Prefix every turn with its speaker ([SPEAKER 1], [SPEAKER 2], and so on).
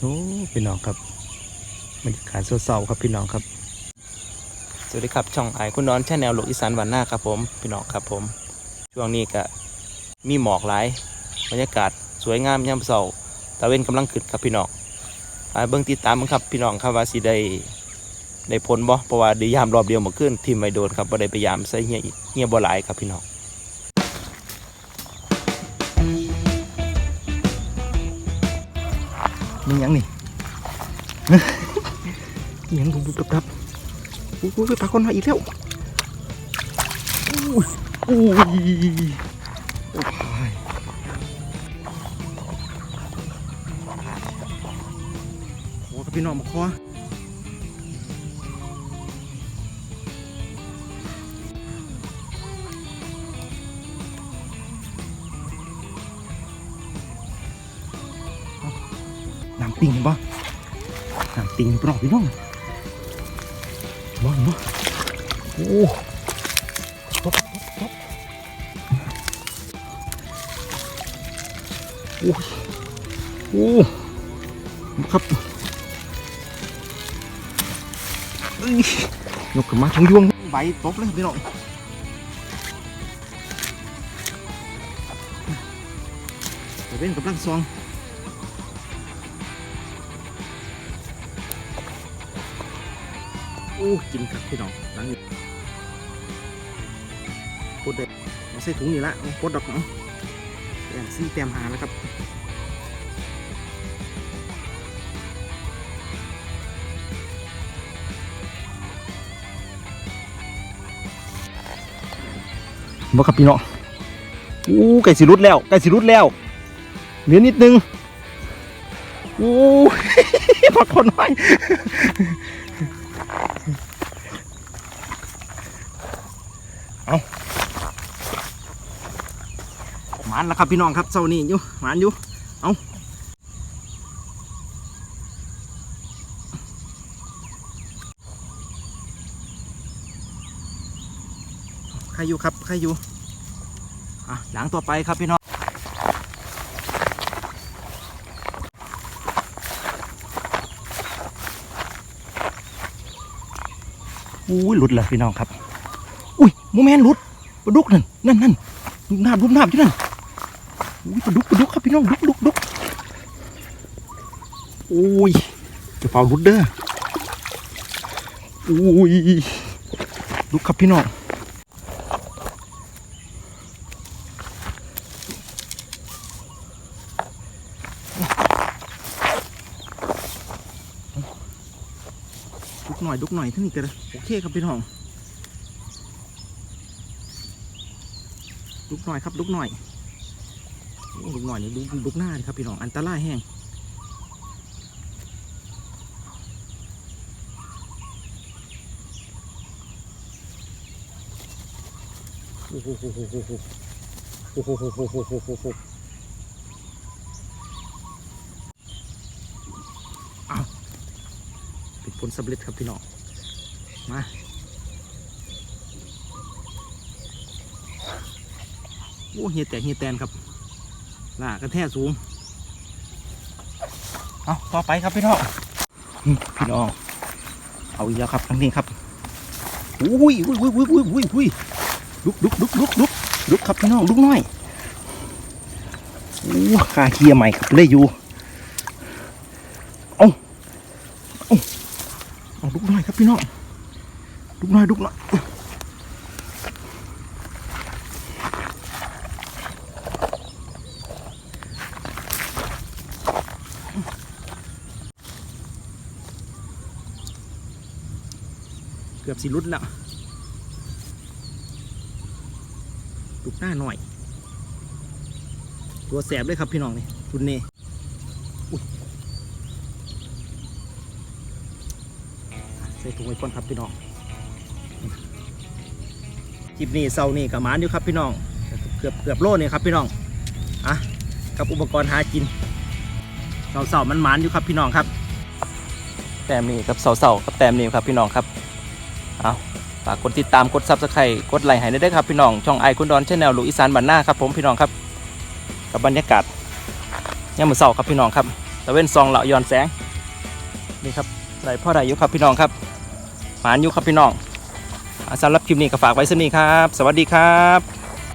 [SPEAKER 1] โอ้พี่น้องครับบรรยากาศเศร้าๆครับพี่น้องครับ สวัสดีครับช่องไอคุณนอนแชนแนลโลกอีสานวันหน้าครับผมพี่น้องครับผม ช่วงนี้ก็มีหมอกหลายบรรยากาศสวยงามยามเศร้าตะเวนกำลังขึ้นครับพี่น้องไปเบิ่งติดตามมันครับพี่น้องครับว่าสิได้ได้ผลบ่เพราะว่าด้ยามรอบเดียวเมื่อคืนทีมไม่โดนครับบ่ได้ไปยามใส่เฮียอีกเฮียบ่หลายครับพี่น้อง นี่ยังนี่นี่ยังบุบดับดับอุ้ยอุ้ยปลาคนมาอีกแล้วอุ้ยอุ้ยโอ้ยโอ้กับพี่น้องมาคอ ปิงเห็นปะน้ำปิงปลอกพี่น้องบ้างบ่โอ้ตบตบตบโอ้โอ้ครับเอ้ยยกขึ้นมาทั้งยวงใบตบเลยพี่น้องเดี๋ยวเป็นกำลังซอง อ้กินครับพี่น้องหลังนี้ปดเด็ดเอาใส่ถุงนี่ละเอาปดดอกเนาะแต้มซี่แต้มหาแล้วครับบ่ครับพี่น้องอู้ไก่สิรุดแล้วไก่สิรุดแล้วเหลือนิดนึงอู้พักคนน้อย หมานแล้วครับพี่น้องครับเช้านี้อยู่หมานอยู่เอาใครอยู่ครับใครอยู่อะหลังต่อไปครับพี่น้องอุ้ยหลุดแล้วพี่น้องครับ โมแมนหลุดปลาดุกนั่นนั่นนั่นดุกน้ำดุกน้ำที่นั่นอุ้ยปลาดุกปลาดุกครับพี่น้องดุกดุกดุกโอ้ยจะเฝ้ารุดเด้อโอ้ยดุกครับพี่น้องดุกหน่อยดุกหน่อยท่านี้ก็ได้โอเคครับพี่น้อง ลุกหน่อยครับลุกหน่อยลุกหน่อยนี่ลุกหน้าเลยครับพี่น้องอันตรายแห้งโอ้โหโอ้โหโอ้โหโอ้โหโอ้โหโอ้โหโอ้เป็นผลสำเร็จครับพี่น้องมา โอ้เฮียแตกเฮียแตนครับล่ากระแทกสูง เอาต่อไปครับพี่น้องพี่น้อง เอาอีกแล้วครับครั้งนี้ครับอุ้ยอุ้ยอุ้ยอุ้ยอุ้ยอุ้ยอุ้ยลุกลุกลุกลุกลุกลุกครับพี่น้องลุกหน่อยโอ้คาเคียใหม่ครับเลยอยู่เอาเอาเอาลุกหน่อยครับพี่น้องลุกหน่อยลุกหน่อย เกือบสิรุดแล้วลูกหน้าหน่อย ตัวแสบเลยครับพี่น้องนี่รุ่นนี้อุ๊ยใส่ถุงไว้ก่อนครับพี่น้องคลิปนี้เสานี่กับมานอยู่ครับพี่น้อง เกือบเกือบโลนี่ครับพี่น้องอะกับอุปกรณ์หากินเสาเสามันหมานอยู่ครับพี่น้องครับ แต้มนี้กับเสาๆกับแต้มนี้ครับพี่น้องครับ เอาฝากกดติดตามกดซับสไครต์กดไลค์ให้ได้ด้ครับพี่น้องช่องไอคุณดอนชแนลลูกอีสานบันหน้าครับผมพี่น้องครับกับบรรยากาศย่ามมือเสาครับพี่น้องครับตะเว้นซองเหล่าย้อนแสงนี่ครับไหลพ่อไหลยุครับพี่น้องครับหมานยุครับพี่น้องอ่าสำหรับคลิปนี้ก็ฝากไว้สนี้ครับ สวัสดีครับ